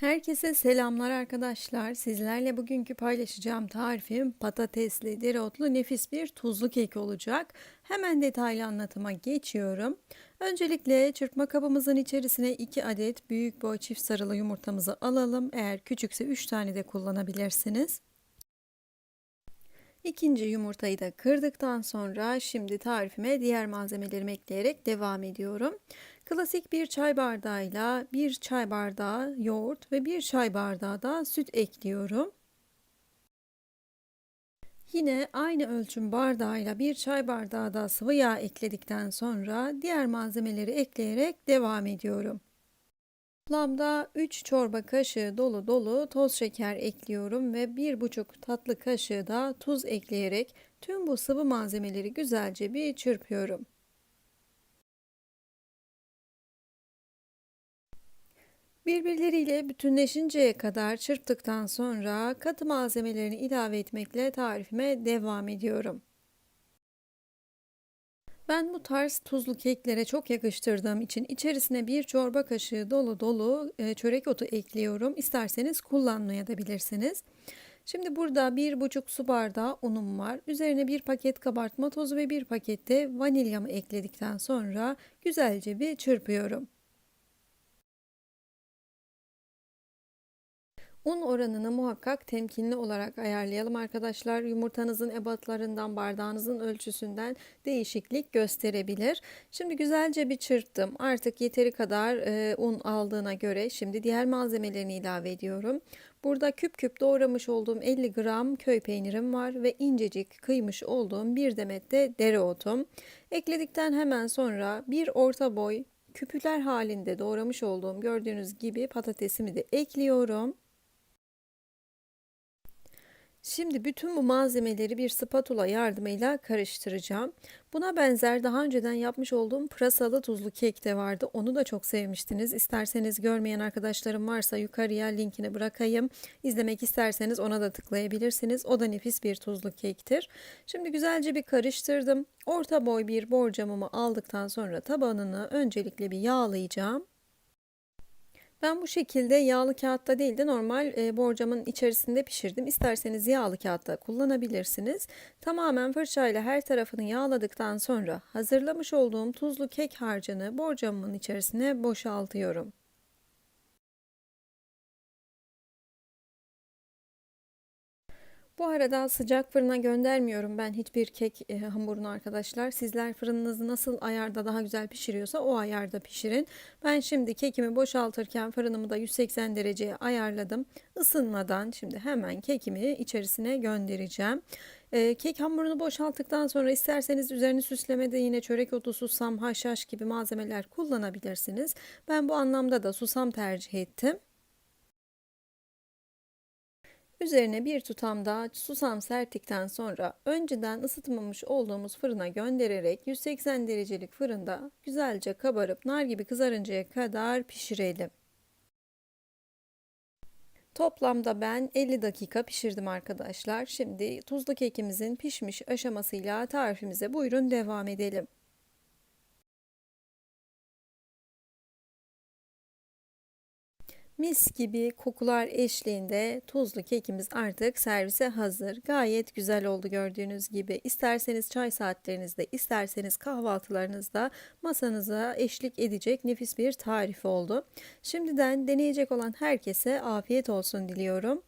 Herkese selamlar arkadaşlar. Sizlerle bugünkü paylaşacağım tarifim patatesli, dereotlu nefis bir tuzlu kek olacak. Hemen detaylı anlatıma geçiyorum. Öncelikle çırpma kabımızın içerisine 2 adet büyük boy çift sarılı yumurtamızı alalım. Eğer küçükse 3 tane de kullanabilirsiniz. İkinci yumurtayı da kırdıktan sonra şimdi tarifime diğer malzemelerimi ekleyerek devam ediyorum. Klasik bir çay bardağıyla bir çay bardağı yoğurt ve bir çay bardağı da süt ekliyorum. Yine aynı ölçüm bardağıyla bir çay bardağı da sıvı yağ ekledikten sonra diğer malzemeleri ekleyerek devam ediyorum. Toplamda 3 çorba kaşığı dolu dolu toz şeker ekliyorum ve 1,5 tatlı kaşığı da tuz ekleyerek tüm bu sıvı malzemeleri güzelce bir çırpıyorum. Birbirleriyle bütünleşinceye kadar çırptıktan sonra katı malzemelerini ilave etmekle tarifime devam ediyorum. Ben bu tarz tuzlu keklere çok yakıştırdığım için içerisine bir çorba kaşığı dolu dolu e, çörek otu ekliyorum. İsterseniz kullanmaya da bilirsiniz. Şimdi burada bir buçuk su bardağı unum var. Üzerine bir paket kabartma tozu ve bir pakette vanilyamı ekledikten sonra güzelce bir çırpıyorum. Un oranını muhakkak temkinli olarak ayarlayalım arkadaşlar. Yumurtanızın ebatlarından, bardağınızın ölçüsünden değişiklik gösterebilir. Şimdi güzelce bir çırptım. Artık yeteri kadar e, un aldığına göre şimdi diğer malzemelerini ilave ediyorum. Burada küp küp doğramış olduğum 50 gram köy peynirim var ve incecik kıymış olduğum bir demet de dereotum. Ekledikten hemen sonra bir orta boy küpüler halinde doğramış olduğum gördüğünüz gibi patatesimi de ekliyorum. Şimdi bütün bu malzemeleri bir spatula yardımıyla karıştıracağım. Buna benzer daha önceden yapmış olduğum pırasalı tuzlu kek de vardı. Onu da çok sevmiştiniz. İsterseniz görmeyen arkadaşlarım varsa yukarıya linkini bırakayım. İzlemek isterseniz ona da tıklayabilirsiniz. O da nefis bir tuzlu kektir. Şimdi güzelce bir karıştırdım. Orta boy bir borcamımı aldıktan sonra tabanını öncelikle bir yağlayacağım. Ben bu şekilde yağlı kağıtta değil de normal e, borcamın içerisinde pişirdim. İsterseniz yağlı kağıtta kullanabilirsiniz. Tamamen fırçayla her tarafını yağladıktan sonra hazırlamış olduğum tuzlu kek harcını borcamın içerisine boşaltıyorum. Bu arada sıcak fırına göndermiyorum ben hiçbir kek e, hamurunu arkadaşlar. Sizler fırınınızı nasıl ayarda daha güzel pişiriyorsa o ayarda pişirin. Ben şimdi kekimi boşaltırken fırınımı da 180 dereceye ayarladım. Isınmadan şimdi hemen kekimi içerisine göndereceğim. E, kek hamurunu boşalttıktan sonra isterseniz üzerini süslemede yine çörek otu, susam, haşhaş gibi malzemeler kullanabilirsiniz. Ben bu anlamda da susam tercih ettim. Üzerine bir tutam daha susam serptikten sonra önceden ısıtmamış olduğumuz fırına göndererek 180 derecelik fırında güzelce kabarıp nar gibi kızarıncaya kadar pişirelim. Toplamda ben 50 dakika pişirdim arkadaşlar. Şimdi tuzlu kekimizin pişmiş aşamasıyla tarifimize buyurun devam edelim. Mis gibi kokular eşliğinde tuzlu kekimiz artık servise hazır. Gayet güzel oldu gördüğünüz gibi. İsterseniz çay saatlerinizde, isterseniz kahvaltılarınızda masanıza eşlik edecek nefis bir tarif oldu. Şimdiden deneyecek olan herkese afiyet olsun diliyorum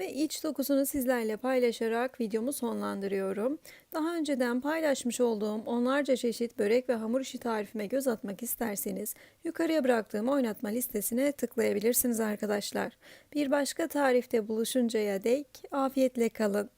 ve iç dokusunu sizlerle paylaşarak videomu sonlandırıyorum. Daha önceden paylaşmış olduğum onlarca çeşit börek ve hamur işi tarifime göz atmak isterseniz yukarıya bıraktığım oynatma listesine tıklayabilirsiniz arkadaşlar. Bir başka tarifte buluşuncaya dek afiyetle kalın.